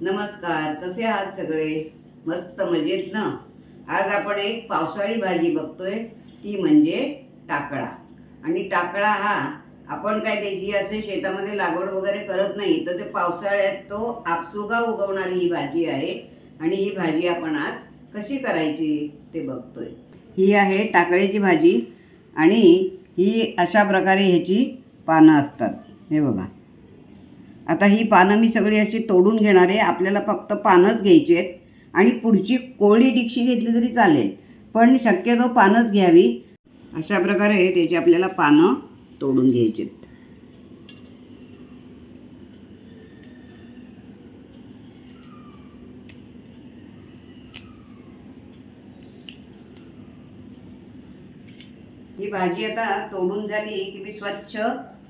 नमस्कार कसे आहात सगळे? मस्त मजेत ना? आज आपण एक पावसाळी भाजी बघतोय ती म्हणजे टाकळा आणि टाकळा हा आपण काय त्याची असे शेतामध्ये लागवड वगैरे करत नाही तर ते पावसाळ्यात तो आपसुगा उगवणारी ही भाजी आहे. आणि ही भाजी आपण आज कशी करायची ते बघतोय. ही आहे टाकळ्याची भाजी आणि ही अशा प्रकारे ह्याची पानं असतात. हे बघा. आता ही पानं मी सगळी अशी तोडून घेणार आहे. आपल्याला फक्त पानंच घ्यायची आहेत. आणि पुढची कोळी डिक्षी घेतली तरी चालेल. पण शक्यतो पानंच घ्यावी. अशा प्रकारे त्याची आपल्याला पानं तोडून घ्यायची आहेत. ही भाजी आता तोडून झाली की मी स्वच्छ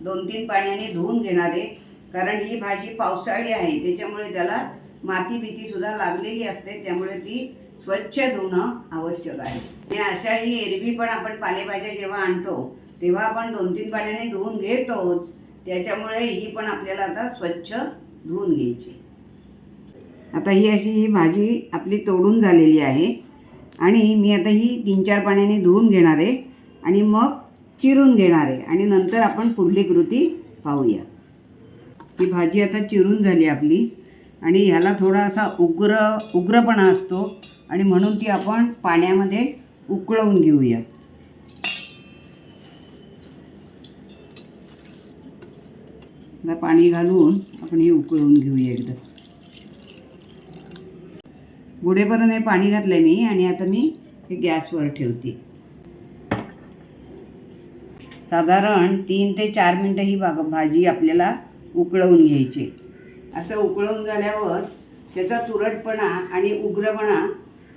दोन तीन पाण्याने धुवून घेणार आहे. कारण ही भाजी पावसाळी आहे त्याच्यामुळे त्याला माती भीती सुद्धा लागलेली असते त्यामुळे ती स्वच्छ धुणं आवश्यक आहे. आणि अशा ही एरवी पण आपण पालेभाज्या जेव्हा आणतो तेव्हा आपण दोन तीन पाण्याने धुवून घेतोच त्याच्यामुळे ही पण आपल्याला आता स्वच्छ धुवून घ्यायची. आता ही अशी ही भाजी आपली तोडून झालेली आहे आणि मी आता ही तीन चार पाण्याने धुवून घेणार आहे आणि मग चिरून घेणार आहे आणि नंतर आपण पुढली कृती पाहूया. ही भाजी आता चिरून झाली आपली. आणि ह्याला थोडा असा उग्र उग्रपणा असतो. आणि म्हणून ती आपण पाण्यामध्ये उकळवून घेऊया. पाणी घालून आपण ही उकळवून घेऊया एकदा. गुढेपर्यंत हे पाणी घातलं मी आणि आता मी हे गॅसवर ठेवते. साधारण तीन ते चार मिनटं ही बाग भाजी आपल्याला उकळवून घ्यायची. असं उकळवून झाल्यावर त्याचा तुरटपणा आणि उग्रपणा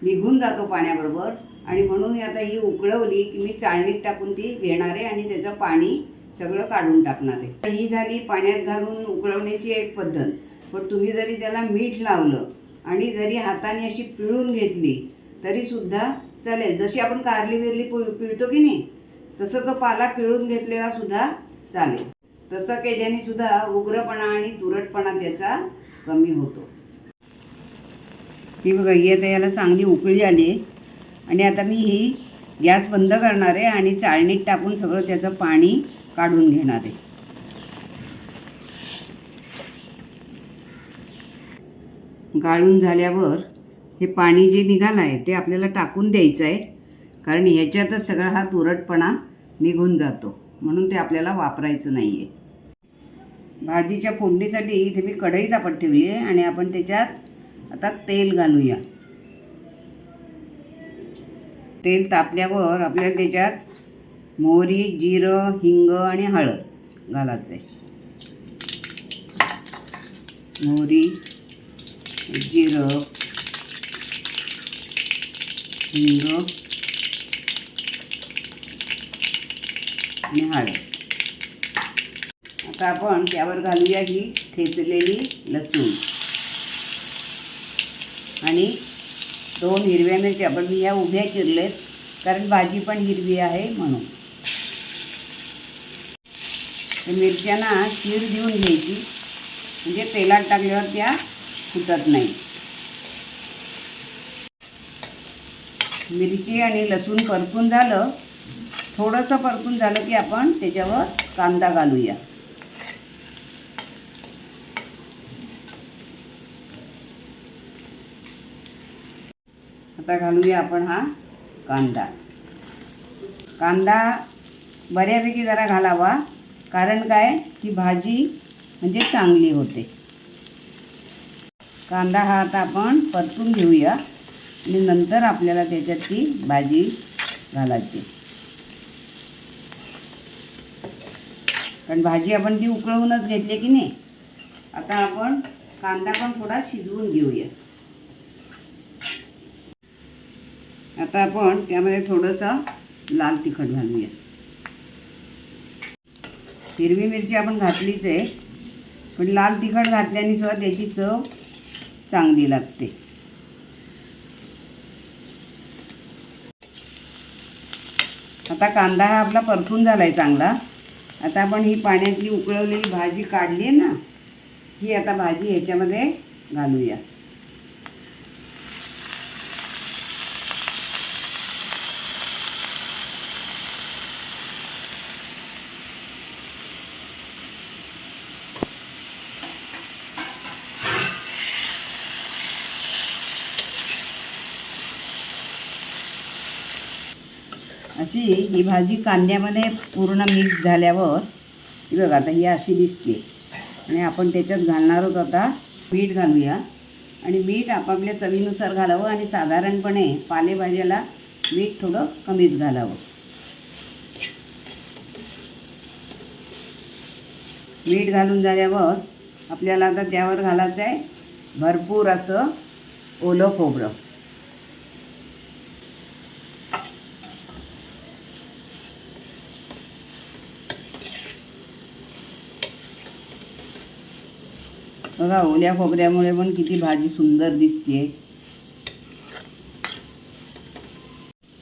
निघून जातो पाण्याबरोबर. आणि म्हणून आता ही उकळवली की मी चाळणीत टाकून ती घेणार आहे आणि त्याचं पाणी सगळं काढून टाकणार आहे. तर ही झाली पाण्यात घालून उकळवण्याची एक पद्धत. पण तुम्ही जरी त्याला मीठ लावलं आणि जरी हाताने अशी पिळून घेतली तरीसुद्धा चालेल. जशी आपण कारली बिरली पिळ पिळतो की नाही तसं तो पाला पिळून घेतलेला सुद्धा चालेल. तसं केल्याने सुद्धा उग्रपणा आणि तुरटपणा त्याचा कमी होतो. ही बघा ही आता याला चांगली उकळी आली आणि आता मी ही गॅस बंद करणार आहे आणि चाळणीत टाकून सगळं त्याचं पाणी काढून घेणार आहे. गाळून झाल्यावर हे पाणी जे निघालं आहे ते आपल्याला टाकून द्यायचं आहे. कारण ह्याच्यातच सगळा हा तुरटपणा निघून जातो. म्हणून ते आपल्याला वापरायचं नाही आहे भाजीच्या फोडणीसाठी इथे मी कढई तापत ठेवली आहे आणि आपण त्याच्यात आता तेल घालूया. तेल तापल्यावर आपल्याला त्याच्यात मोहरी जिरं हिंग आणि हळद घालायचं आहे मोहरी जिरं हिंग आणि हळद. आता आपण त्यावर घालूया ही ठेचलेली लसूण. आणि दोन हिरव्या मिरच्या पण मी या उभ्या चिरलेत कारण भाजी पण हिरवी आहे म्हणून. मिरच्यांना चीर देऊन घ्यायची. म्हणजे तेलात टाकल्यावर त्या फुटत नाही. मिरची आणि लसूण परतून झालं थोडंसं परतून झालं की आपण त्याच्यावर कांदा घालूया. आता घालूया आपण हा कांदा. कांदा बऱ्यापैकी जरा घालावा कारण काय? की भाजी म्हणजे चांगली होते. कांदा हा आता आपण परतून घेऊया आणि नंतर आपल्याला त्याच्यात ती भाजी घालायची. कारण भाजी आपण ती उकळवूनच घेतली की नाही? आता आपण कांदा पण थोडा शिजवून घेऊया. आता आपण त्यामध्ये थोडंसं लाल तिखट घालूया. हिरवी मिरची आपण घातलीच आहे पण लाल तिखट घातल्याने सुद्धा त्याची चव चांगली लागते. आता कांदा हा आपला परतून झाला आहे चांगला. आता आपण ही पाण्यातली उकळवलेली भाजी काढली आहे ना ही आता भाजी ह्याच्यामध्ये घालूया. अशी ही भाजी कांद्यामध्ये पूर्ण मिक्स झाल्यावर ही बघा आता ही अशी दिसते. आणि आपण त्याच्यात घालणार आहोत आता मीठ घालूया. आणि मीठ आपापल्या चवीनुसार घालावं आणि साधारणपणे पालेभाज्याला मीठ थोडं कमीच घालावं. मीठ घालून झाल्यावर आपल्याला आता त्यावर घालायचं आहे भरपूर असं ओलं खोबरं. बघा ओल्या खोबऱ्यामुळे पण किती भाजी सुंदर दिसते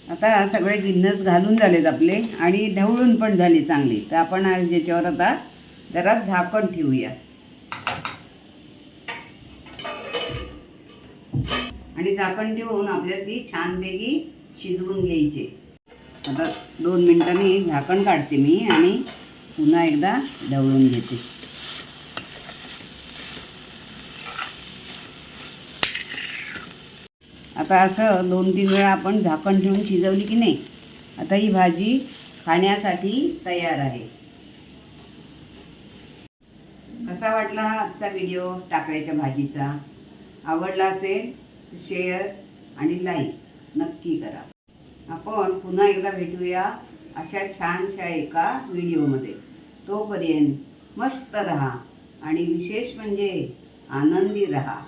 आता सगळे जिन्नस घालून झालेत आपले आणि ढवळून पण झाले चांगले. तर आपण आज आता जरा झाकण ठेवूया. आणि झाकण ठेवून आपल्याला ती छानपैकी शिजवून घ्यायची. आता दोन मिनिटांनी झाकण काढते मी आणि पुन्हा एकदा ढवळून घेते. आता असं दोन तीन वेळा आपण झाकण ठेवून शिजवली की नाही आता ही भाजी खाण्यासाठी तयार आहे. कसा वाटला हा आजचा व्हिडिओ टाकळ्याच्या भाजीचा? आवडला असेल तर शेअर आणि लाईक नक्की करा. आपण पुन्हा एकदा भेटूया अशा छानशा एका व्हिडिओमध्ये. तोपर्यंत मस्त रहा आणि विशेष म्हणजे आनंदी रहा.